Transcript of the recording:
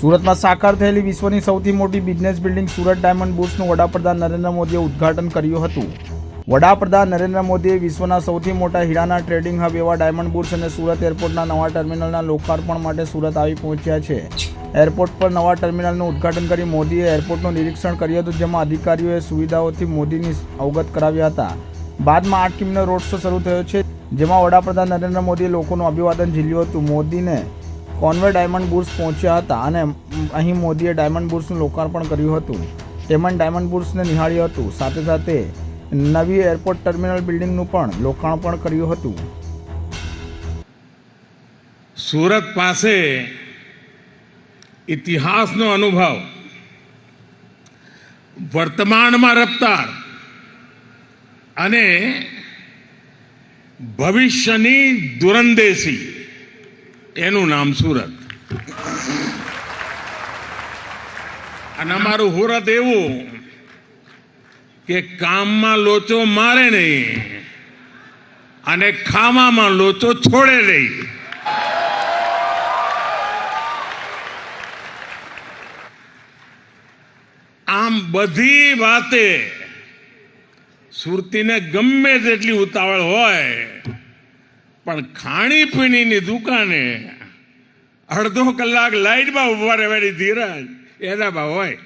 સુરતમાં સાકાર થયેલી વિશ્વની સૌથી મોટી બિઝનેસ બિલ્ડિંગ સુરત ડાયમંડ બુર્સનું વડાપ્રધાન નરેન્દ્ર મોદીએ ઉદ્ઘાટન કર્યું હતું. વડાપ્રધાન નરેન્દ્ર મોદીએ વિશ્વના સૌથી મોટા હીરાના ટ્રેડિંગ હબ એવા ડાયમંડ બુર્સ અને સુરત એરપોર્ટના નવા ટર્મિનલના લોકાર્પણ માટે સુરત આવી પહોંચ્યા છે. એરપોર્ટ પર નવા ટર્મિનલનું ઉદ્ઘાટન કરી મોદીએ એરપોર્ટનું નિરીક્ષણ કર્યું હતું, જેમાં અધિકારીઓએ સુવિધાઓથી મોદીની અવગત કરાવ્યા હતા. બાદમાં આઠ કિમીનો રોડ શો શરૂ થયો છે, જેમાં વડાપ્રધાન નરેન્દ્ર મોદીએ લોકોનું અભિવાદન ઝીલ્યું હતું. મોદીને કોન્વે ડાયમંડ બુર્સ પહોંચ્યા હતા અને અહીં મોદીએ ડાયમંડ બુર્સનું લોકાર્પણ કર્યું હતું. તેમજ ડાયમંડ બુર્સને નિહાળ્યું હતું. સાથે સાથે નવી એરપોર્ટ ટર્મિનલ બિલ્ડિંગનું પણ લોકાર્પણ કર્યું હતું. સુરત પાસે ઇતિહાસનો અનુભવ. વર્તમાનમાં રફતાર અને ભવિષ્યની દુરંદેશી એનું નામ સુરત. અને અમારું હુરત એવું કે કામમાં લોચો મારે નહીં અને ખાવામાં લોચો છોડે નહીં. આમ બધી વાતે સુરતીને ગમે તેટલી ઉતાવળ હોય પણ ખાણીપીણીની દુકાને અડધો કલાક લાઈટમાં ઊભા રહેવાની ધીરજ એનામાં હોય.